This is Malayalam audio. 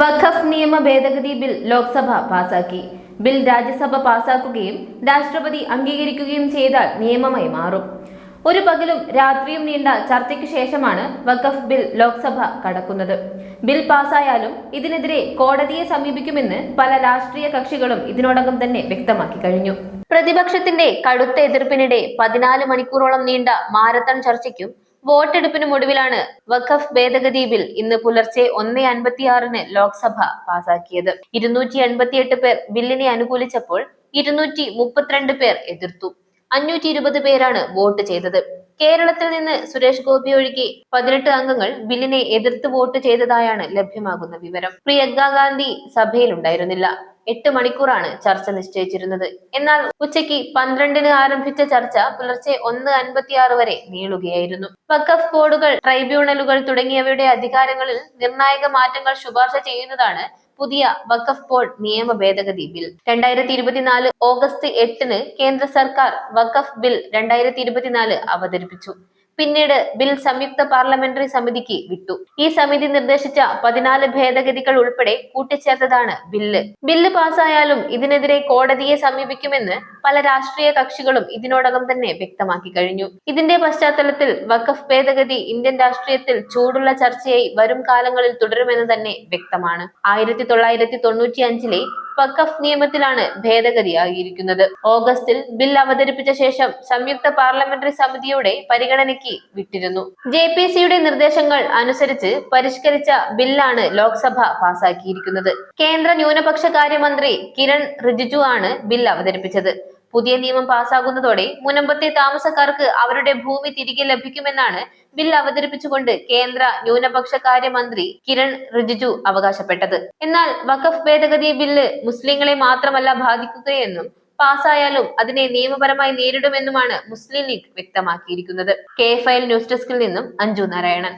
വഖഫ് നിയമ ഭേദഗതി ബിൽ ലോക്സഭ പാസാക്കി. ബിൽ രാജ്യസഭ പാസാക്കുകയും രാഷ്ട്രപതി അംഗീകരിക്കുകയും ചെയ്താൽ നിയമമായി മാറും. ഒരു പകലും രാത്രിയും നീണ്ട ചർച്ചയ്ക്ക് ശേഷമാണ് വഖഫ് ബിൽ ലോക്സഭ കടക്കുന്നത്. ബിൽ പാസായാലും ഇതിനെതിരെ കോടതിയെ സമീപിക്കുമെന്ന് പല രാഷ്ട്രീയ കക്ഷികളും ഇതിനോടകം തന്നെ വ്യക്തമാക്കി കഴിഞ്ഞു. പ്രതിപക്ഷത്തിന്റെ കടുത്ത എതിർപ്പിനിടെ പതിനാല് മണിക്കൂറോളം നീണ്ട മാരത്തൺ ചർച്ചയ്ക്കും വോട്ടെടുപ്പിനും ഒടുവിലാണ് വഖഫ് ഭേദഗതി ബിൽ ഇന്ന് പുലർച്ചെ ഒന്ന് അൻപത്തിയാറിന് ലോക്സഭ പാസാക്കിയത്. ഇരുന്നൂറ്റി എൺപത്തിയെട്ട് പേർ ബില്ലിനെ അനുകൂലിച്ചപ്പോൾ ഇരുന്നൂറ്റി മുപ്പത്തിരണ്ട് പേർ എതിർത്തു. അഞ്ഞൂറ്റി ഇരുപത് പേരാണ് വോട്ട് ചെയ്തത്. കേരളത്തിൽ നിന്ന് സുരേഷ് ഗോപി ഒഴികെ പതിനെട്ട് അംഗങ്ങൾ ബില്ലിനെ എതിർത്ത് വോട്ട് ചെയ്തതായാണ് ലഭ്യമാകുന്ന വിവരം. പ്രിയങ്ക ഗാന്ധി സഭയിലുണ്ടായിരുന്നില്ല. എട്ട് മണിക്കൂറാണ് ചർച്ച നിശ്ചയിച്ചിരുന്നത്. എന്നാൽ ഉച്ചയ്ക്ക് പന്ത്രണ്ടിന് ആരംഭിച്ച ചർച്ച പുലർച്ചെ ഒന്ന് അൻപത്തിയാറ് വരെ നീളുകയായിരുന്നു. വഖഫ് ബോർഡുകൾ ട്രൈബ്യൂണലുകൾ തുടങ്ങിയവയുടെ അധികാരങ്ങളിൽ നിർണായക മാറ്റങ്ങൾ ശുപാർശ ചെയ്യുന്നതാണ് പുതിയ വഖഫ് ബോർഡ് നിയമ ഭേദഗതി ബിൽ. രണ്ടായിരത്തി ഇരുപത്തിനാല് ഓഗസ്റ്റ് എട്ടിന് കേന്ദ്ര സർക്കാർ വഖഫ് ബിൽ രണ്ടായിരത്തി ഇരുപത്തിനാല് അവതരിപ്പിച്ചു. പിന്നീട് ബിൽ സംയുക്ത പാർലമെന്ററി സമിതിക്ക് വിട്ടു. ഈ സമിതി നിർദ്ദേശിച്ച പതിനാല് ഭേദഗതികൾ ഉൾപ്പെടെ കൂട്ടിച്ചേർത്തതാണ് ബില്ല്. ബില്ല് പാസ്സായാലും ഇതിനെതിരെ കോടതിയെ സമീപിക്കുമെന്ന് പല രാഷ്ട്രീയ കക്ഷികളും ഇതിനോടകം തന്നെ വ്യക്തമാക്കി കഴിഞ്ഞു. ഇതിന്റെ പശ്ചാത്തലത്തിൽ വഖഫ് ഭേദഗതി ഇന്ത്യൻ രാഷ്ട്രീയത്തിൽ ചൂടുള്ള ചർച്ചയായി വരും കാലങ്ങളിൽ തുടരുമെന്ന് തന്നെ വ്യക്തമാണ്. ആയിരത്തി തൊള്ളായിരത്തി തൊണ്ണൂറ്റി അഞ്ചിലെ വഖഫ് നിയമത്തിലാണ് ഭേദഗതിയായിരിക്കുന്നത്. ഓഗസ്റ്റിൽ ബിൽ അവതരിപ്പിച്ച ശേഷം സംയുക്ത പാർലമെന്ററി സമിതിയുടെ പരിഗണനയ്ക്ക് വിട്ടിരുന്നു. ജെ പി സിയുടെ നിർദ്ദേശങ്ങൾ അനുസരിച്ച് പരിഷ്കരിച്ച ബില്ലാണ് ലോക്സഭ പാസാക്കിയിരിക്കുന്നത്. കേന്ദ്ര ന്യൂനപക്ഷ കാര്യമന്ത്രി കിരൺ റിജിജു ആണ് ബിൽ അവതരിപ്പിച്ചത്. പുതിയ നിയമം പാസ്സാകുന്നതോടെ മുനമ്പത്തെ താമസക്കാർക്ക് അവരുടെ ഭൂമി തിരികെ ലഭിക്കുമെന്നാണ് ബിൽ അവതരിപ്പിച്ചുകൊണ്ട് കേന്ദ്ര ന്യൂനപക്ഷ കാര്യമന്ത്രി കിരൺ റിജിജു അവകാശപ്പെട്ടത്. എന്നാൽ വഖഫ് ഭേദഗതി ബില്ല് മുസ്ലിങ്ങളെ മാത്രമല്ല ബാധിക്കുകയെന്നും പാസ്സായാലും അതിനെ നിയമപരമായി നേരിടുമെന്നുമാണ് മുസ്ലിം ലീഗ് വ്യക്തമാക്കിയിരിക്കുന്നത്. കെ ഫയൽ ന്യൂസ് ഡെസ്കിൽ നിന്നും അഞ്ജു നാരായണൻ.